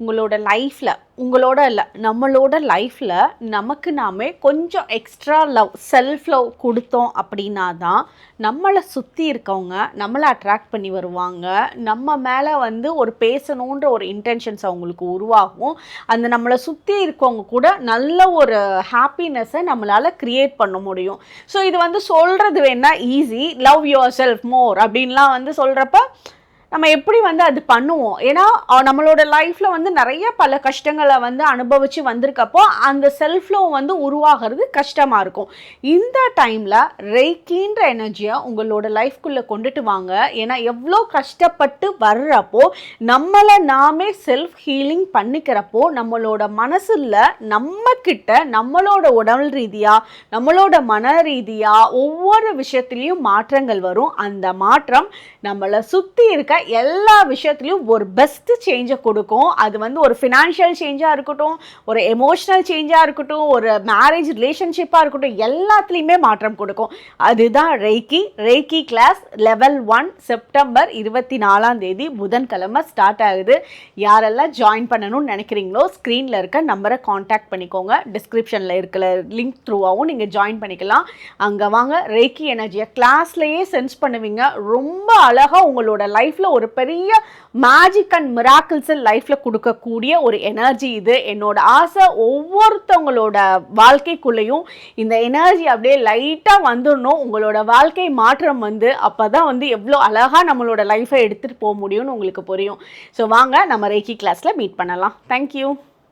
உங்களோட லைஃப்பில் உங்களோட இல்லை நம்மளோட லைஃப்பில் நமக்கு நாமே கொஞ்சம் எக்ஸ்ட்ரா லவ் செல்ஃப் லவ் கொடுத்தோம் அப்படின்னா தான் நம்மளை சுற்றி இருக்கவங்க நம்மளை அட்ராக்ட் பண்ணி வருவாங்க. நம்ம மேலே வந்து ஒரு பேசணுன்ற ஒரு இன்டென்ஷன்ஸ் அவங்களுக்கு உருவாகும். அந்த நம்மளை சுற்றி இருக்கவங்க கூட நல்ல ஒரு ஹாப்பினஸ்ஸை நம்மளால் க்ரியேட் பண்ண முடியும். ஸோ இது வந்து சொல்கிறது வேணால் ஈஸி லவ் யுவர் செல்ஃப் மோர் அப்படின்லாம் வந்து சொல்கிறப்ப நம்ம எப்படி வந்து அது பண்ணுவோம்? ஏன்னா நம்மளோட லைஃப்பில் வந்து நிறைய பல கஷ்டங்களை வந்து அனுபவித்து வந்திருக்கப்போ அந்த செல்ஃப்லோ வந்து உருவாகிறது கஷ்டமாக இருக்கும். இந்த டைமில் ரெய்கின்ற எனர்ஜியை உங்களோட லைஃப்குள்ளே கொண்டுட்டு வாங்க. ஏன்னா எவ்வளோ கஷ்டப்பட்டு வர்றப்போ நம்மளை நாமே செல்ஃப் ஹீலிங் பண்ணிக்கிறப்போ நம்மளோட மனசில் நம்மக்கிட்ட நம்மளோட உடல் ரீதியாக நம்மளோட மன ரீதியாக ஒவ்வொரு விஷயத்துலேயும் மாற்றங்கள் வரும். அந்த மாற்றம் நம்மளை சுற்றி இருக்க எல்லா விஷயத்துலையும் ஒரு பெஸ்ட்டு சேஞ்சை கொடுக்கும். அது வந்து ஒரு ஃபினான்ஷியல் சேஞ்சாக இருக்கட்டும் ஒரு எமோஷ்னல் சேஞ்சாக இருக்கட்டும் ஒரு மேரேஜ் ரிலேஷன்ஷிப்பாக இருக்கட்டும் எல்லாத்துலேயுமே மாற்றம் கொடுக்கும். அதுதான் reiki reiki class level one September இருபத்தி நாலாம் தேதி புதன்கிழமை ஸ்டார்ட் ஆகுது. யாரெல்லாம் ஜாயின் பண்ணணும்னு நினைக்கிறீங்களோ ஸ்க்ரீனில் இருக்க நம்பரை காண்டாக்ட் பண்ணிக்கோங்க. டிஸ்கிரிப்ஷனில் இருக்கிற லிங்க் த்ரூவாகவும் நீங்கள் ஜாயின் பண்ணிக்கலாம். அங்கே வாங்க ரெய்கி எனர்ஜியை கிளாஸ்லேயே சென்ஸ் பண்ணுவீங்க. ரொம்ப அழகாக உங்களோட லைஃப்பில் ஒரு பெரிய மேஜிக் அண்ட் மிராக்கிள்ஸை லைஃப்பில் கொடுக்கக்கூடிய ஒரு எனர்ஜி இது. என்னோட ஆசை ஒவ்வொருத்தவங்களோட வாழ்க்கைக்குள்ளேயும் இந்த எனர்ஜி அப்படியே லைட்டாக வந்துடணும். உங்களோட வாழ்க்கை மாற்றம் வந்து அப்போ தான் வந்து எவ்வளோ அழகாக நம்மளோட லைஃப்பை எடுத்துகிட்டு போக முடியும்னு உங்களுக்கு புரியும். ஸோ வாங்க நம்ம ரேக்கி கிளாஸில் மீட் பண்ணலாம். தேங்க்யூ